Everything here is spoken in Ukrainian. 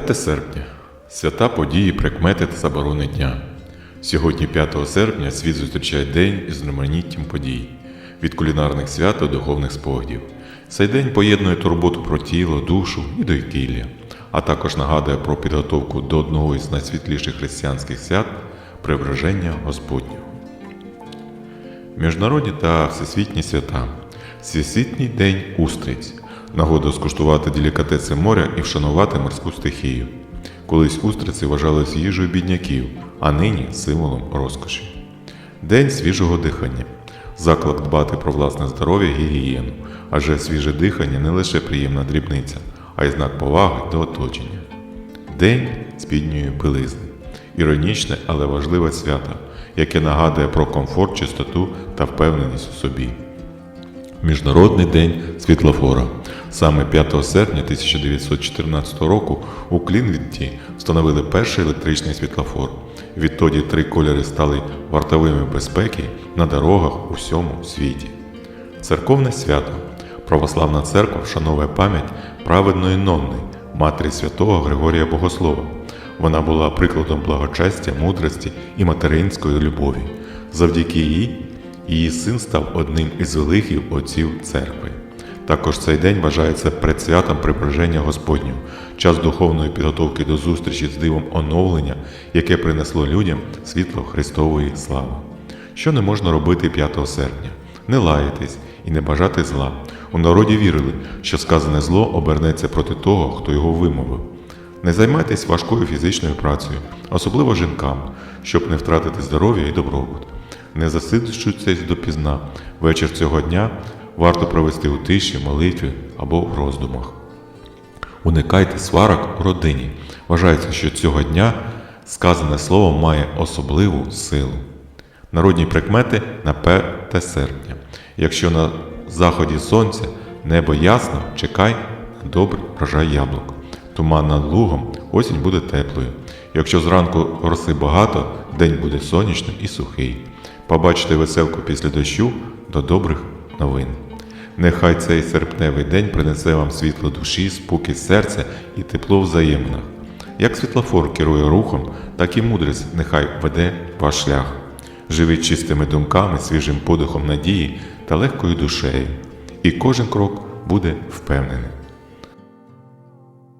5 серпня свята події, прикмети та заборони дня. Сьогодні, 5 серпня, світ зустрічає день із знаменіттям подій від кулінарних свят до духовних спогадів. Цей день поєднує турботу про тіло, душу і довкілля, а також нагадує про підготовку до одного із найсвітліших християнських свят Преображення Господнього. Міжнародні та всесвітні свята. Всесвітній день устриць. Нагода скуштувати делікатеси моря і вшанувати морську стихію. Колись устриці вважались їжею бідняків, а нині символом розкоші. День свіжого дихання. Заклик дбати про власне здоров'я і гігієну, адже свіже дихання не лише приємна дрібниця, а й знак поваги до оточення. День спідньої білизни. Іронічне, але важливе свято, яке нагадує про комфорт, чистоту та впевненість у собі. Міжнародний день світлофора. Саме 5 серпня 1914 року у Клінвітті встановили перший електричний світлофор. Відтоді три кольори стали вартовими безпеки на дорогах у всьому світі. Церковне свято. Православна церква вшановує пам'ять праведної Нонни, матері святого Григорія Богослова. Вона була прикладом благочестя, мудрості і материнської любові. Завдяки їй її син став одним із великих отців церкви. Також цей день вважається предсвятом Прибраження Господнього, час духовної підготовки до зустрічі з дивом оновлення, яке принесло людям світло Христової слави. Що не можна робити 5 серпня? Не лаятись і не бажати зла. У народі вірили, що сказане зло обернеться проти того, хто його вимовив. Не займайтесь важкою фізичною працею, особливо жінкам, щоб не втратити здоров'я і добробут. Не засиджуйтесь допізна. Вечір цього дня варто провести у тиші, молитві або в роздумах. Уникайте сварок у родині. Вважається, що цього дня сказане слово має особливу силу. Народні прикмети на 5 серпня. Якщо на заході сонця небо ясно, чекай на добрий врожай яблук. Туман над лугом, осінь буде теплою. Якщо зранку роси багато, день буде сонячним і сухий. Побачите веселку після дощу до добрих новин. Нехай цей серпневий день принесе вам світло душі, спокій серця і тепло в. Як світлофор керує рухом, так і мудрість нехай веде ваш шлях. Живіть чистими думками, свіжим подихом надії та легкою душею, і кожен крок буде впевнений.